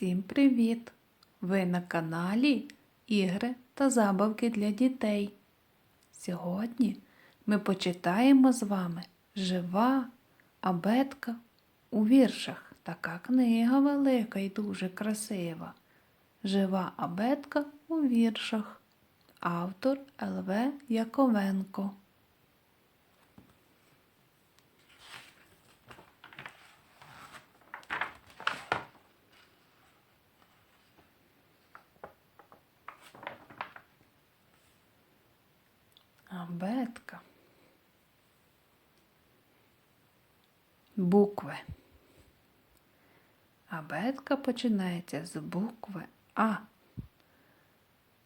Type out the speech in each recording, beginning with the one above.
Всім привіт! Ви на каналі Ігри та забавки для дітей. Сьогодні ми почитаємо з вами Жива абетка у віршах. Така книга велика і дуже красива. Жива абетка у віршах. Автор Л.В. Яковенко. Абетка. Букви. Абетка починається з букви А.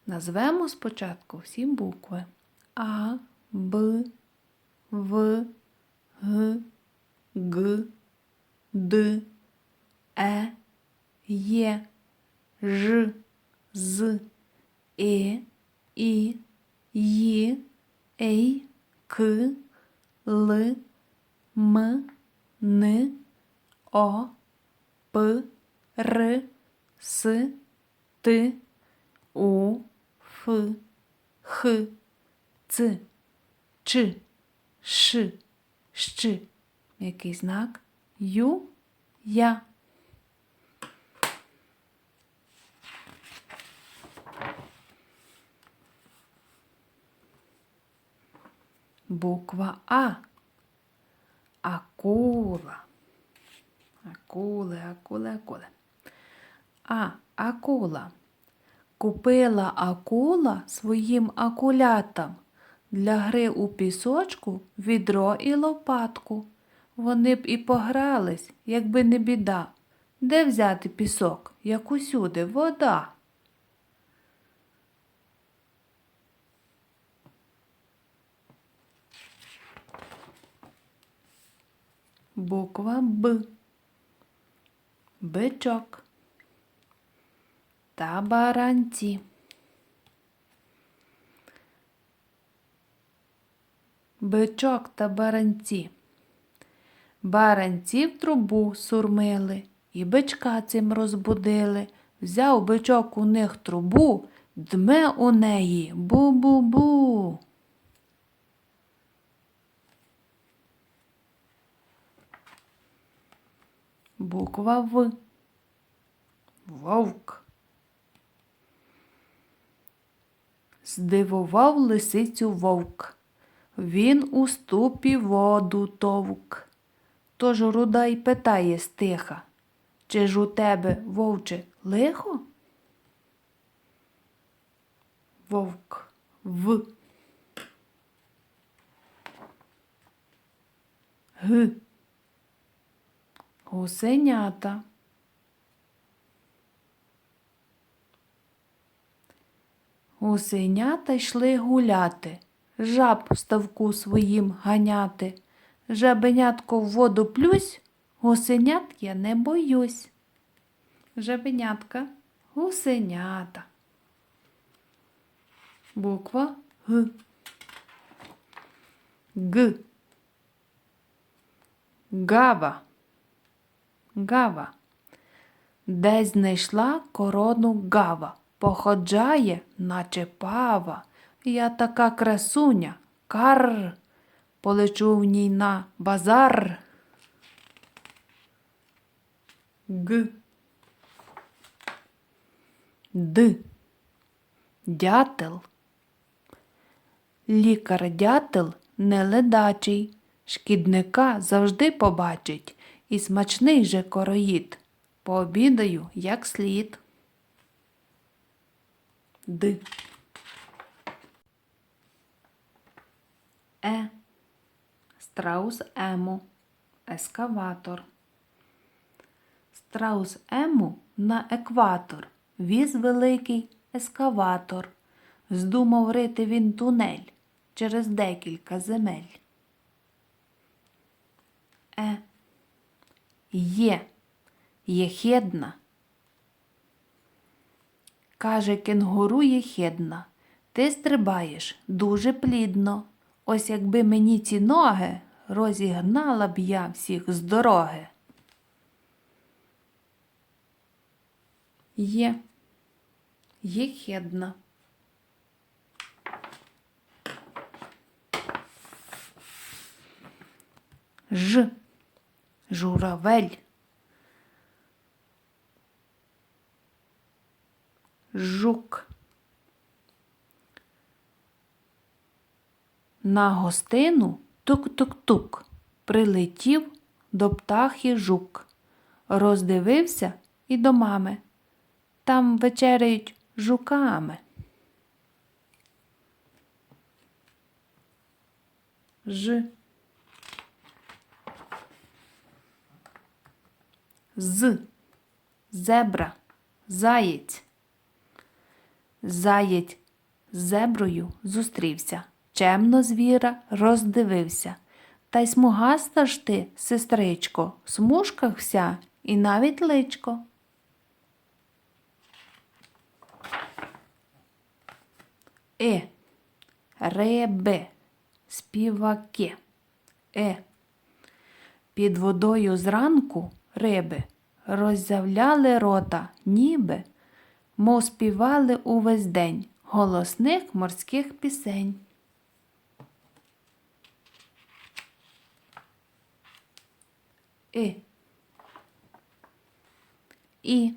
Назвемо спочатку всі букви А, Б, В, Г, Г, Д, Е, Є, Ж, З, Е, І, Ї, Ей, К, Л, М, Н, О, П, Р, С, Т, У, Ф, Х, Ц, Ч, Ш, Щ. Який знак? Ю, Я. Буква А. Акула. Акули, акули, акули. А, акула. Купила акула своїм акулятам для гри у пісочку відро і лопатку. Вони б і погрались, якби не біда. Де взяти пісок, як усюди вода? Буква Б. Бичок. Та баранці. Бичок та баранці. Баранці в трубу сурмили і бичка цим розбудили. Взяв бичок у них трубу, дме у неї бу-бу-бу. Буква В. Вовк. Здивував лисицю вовк. Він у ступі воду товк. Тож руда й питає стиха, чи ж у тебе, вовче, лихо? Вовк в. Г. Гусенята. Гусенята йшли гуляти, жаб ставку своїм ганяти. Жабенятко в воду плюсь, гусенят я не боюсь. Жабенятка, гусенята. Буква Г. Г. Гава. Гава. Десь знайшла корону гава. Походжає, наче пава. Я така красуня. Карр. Полечу в ній на базар. Г. Д. Дятел. Лікар дятел не ледачий. Шкідника завжди побачить і смачний же короїд. Пообідаю, як слід. Д. Е. Страус Ему. Ескаватор. Страус Ему на екватор. Віз великий ескаватор. Здумав рити він тунель через декілька земель. Е. Є. Єхедна. Каже кенгуру єхедна. Ти стрибаєш дуже плідно. Ось якби мені ці ноги розігнала б я всіх з дороги. Є. Єхидна. Ж. Журавель. Жук. На гостину тук-тук-тук прилетів до птахи жук. Роздивився і до мами. Там вечеряють жуками. Ж. З. Зебра. Заєць. Заєць з зеброю зустрівся. Чемно звіра роздивився. Та й смугаста ж ти, сестричко, в вся і навіть личко. Е. Ребе. Співаки. Е. Під водою зранку риби роззявляли рота, ніби, мов співали увесь день голосних морських пісень. І. І.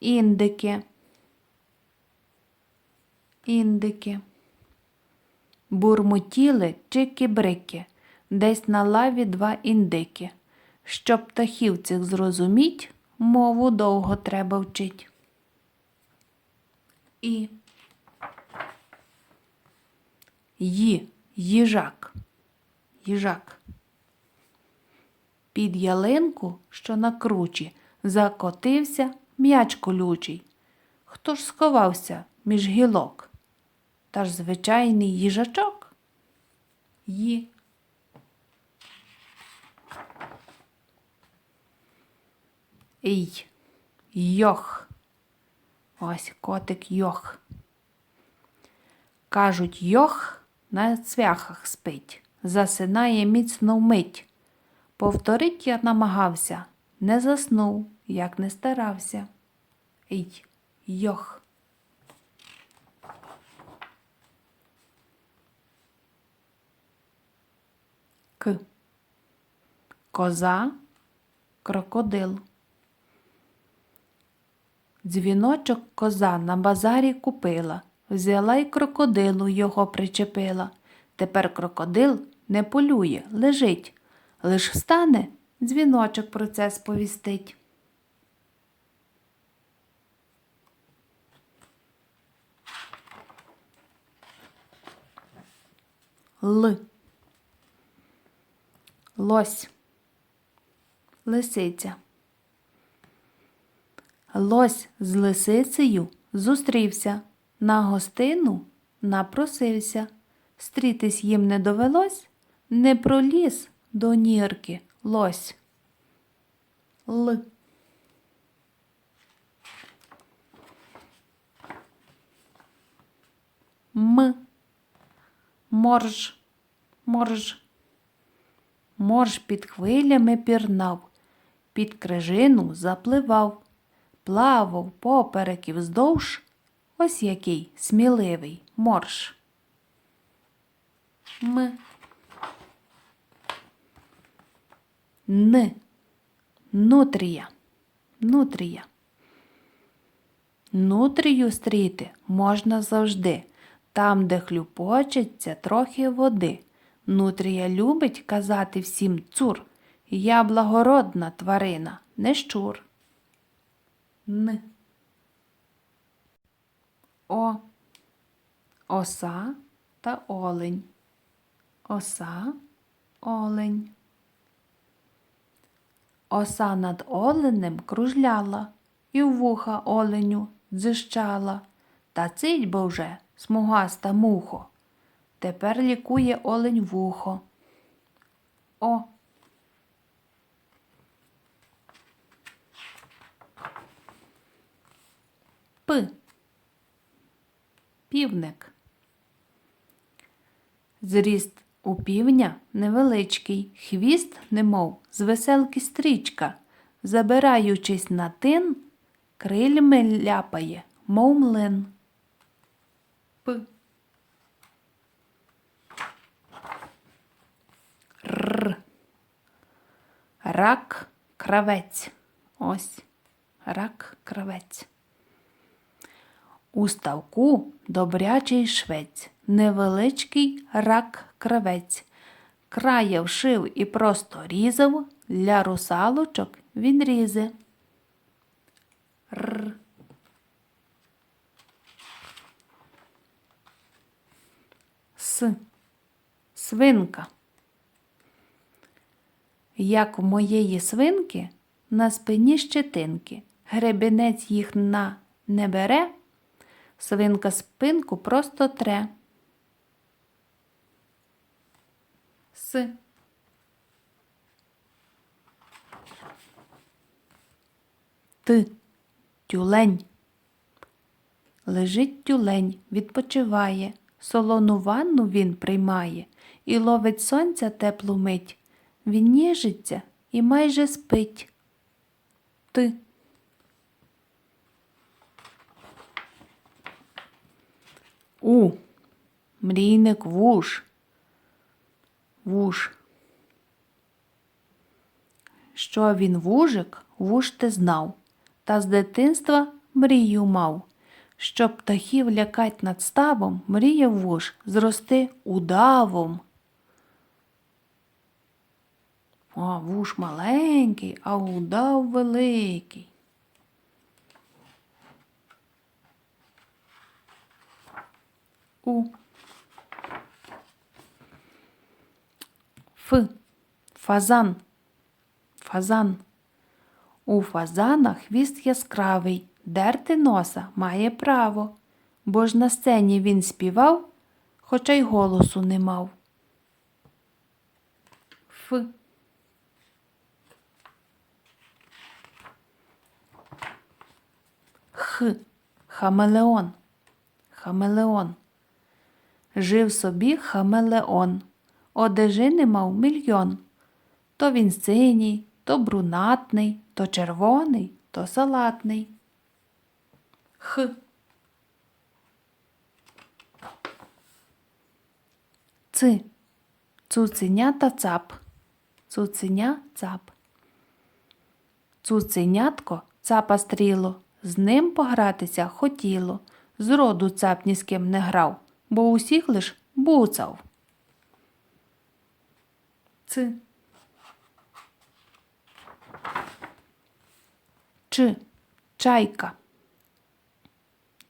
Індики. Індики. Бурмотіли чики-брики, десь на лаві два індики. Щоб птахів цих зрозуміть, мову довго треба вчить. І. Ї. Їжак. Їжак. Під ялинку, що на кручі, закотився м'яч колючий. Хто ж сховався між гілок? Та ж звичайний їжачок. Ї. Ій. Йох. Ось котик йох. Кажуть, йох на цвяхах спить, засинає міцно вмить. Повторить я намагався, не заснув, як не старався. Ій, йох. К. Коза, крокодил. Дзвіночок коза на базарі купила, взяла й крокодилу його причепила. Тепер крокодил не полює, лежить. Лиш встане, дзвіночок про це сповістить. Л. Лось. Лисиця. Лось з лисицею зустрівся, на гостину напросився. Стрітись їм не довелось, не проліз до нірки лось. Л. М. Морж. Морж. Морж під хвилями пірнав, під крижину запливав, плавав поперек і вздовж. Ось який сміливий морж. М. Н. Нутрія. Нутрія. Нутрію стріти можна завжди, там, де хлюпочеться трохи води. Нутрія любить казати всім цур. Я благородна тварина, не щур. Н. О. Оса та олень. Оса, олень. Оса над оленем кружляла і в вуха оленю дзищала. Та цить бо вже смугаста мухо. Тепер лікує олень вухо. О. П. Півник. Зріст у півня невеличкий, хвіст, немов з веселки стрічка, забираючись на тин, крильми ляпає, мов млин. П. Р. Рак кравець. Ось рак кравець. У ставку добрячий швець, невеличкий рак кравець. Края вшив і просто різав, для русалочок він різе. Р. С. Свинка. Як у моєї свинки на спині щетинки, гребенець їх на не бере, свинка спинку просто тре. С. Т. Тюлень. Лежить тюлень, відпочиває, солону ванну він приймає і ловить сонця теплу мить. Він ніжиться і майже спить. Ти. У. Мрійник вуш. Вуш. Що він вужик, вуш ти знав, та з дитинства мрію мав. Щоб птахів лякать над ставом, мріяв вуш зрости удавом. А вуш маленький, а удав великий. У. Ф. Фазан. Фазан. У фазана хвіст яскравий, дерти носа має право, бо ж на сцені він співав, хоча й голосу не мав. Ф. Х. Хамелеон. Хамелеон. Жив собі хамелеон. Одежини мав мільйон. То він синій, то брунатний, то червоний, то салатний. Х. Ци. Цуценя та цап. Цуценя цап. Цуценятко цапа стріло, з ним погратися хотіло. Зроду цап ні з ким не грав, бо усіх лиш буцав. Ци. Чи. Чайка.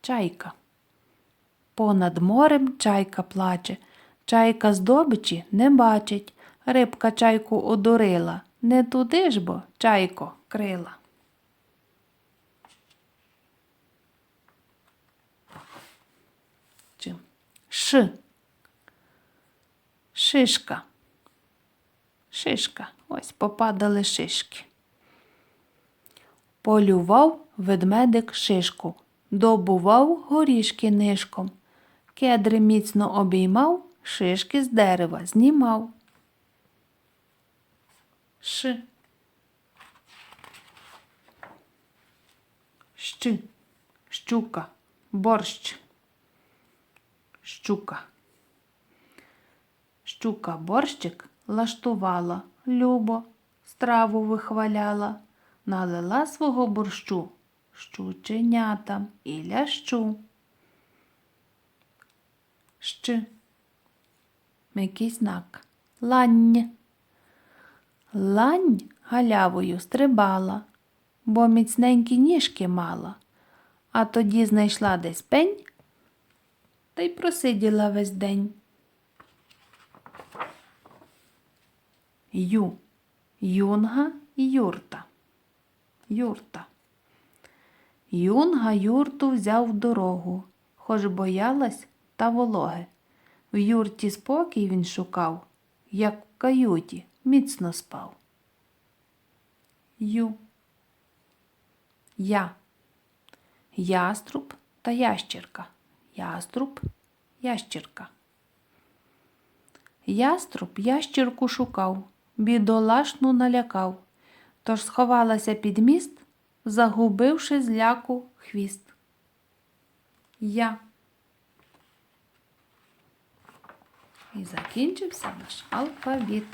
Чайка. Понад морем чайка плаче. Чайка здобичі не бачить. Рибка чайку одурила. Не туди ж бо чайко крила. Чи. Ш. Шишка. Шишка. Ось попадали шишки. Полював ведмедик шишку, добував горішки нишком. Кедри міцно обіймав, шишки з дерева знімав. Ш. Щ. Щука. Борщ. Щука. Щука борщик лаштувала, любо, страву вихваляла, налила свого борщу щученятам і лящу. Щ. М'який знак. Лань. Лань галявою стрибала, бо міцненькі ніжки мала, а тоді знайшла десь пень та й просиділа весь день. Ю. Юнга і юрта. Юрта. Юнга юрту взяв в дорогу, хоч боялась та вологи. В юрті спокій він шукав, як в каюті міцно спав. Ю. Я. Яструб та ящірка. Яструб, ящірка. Яструб ящірку шукав, бідолашну налякав, тож сховалася під міст загубивши зляку хвіст. Я. І закінчився наш алфавіт.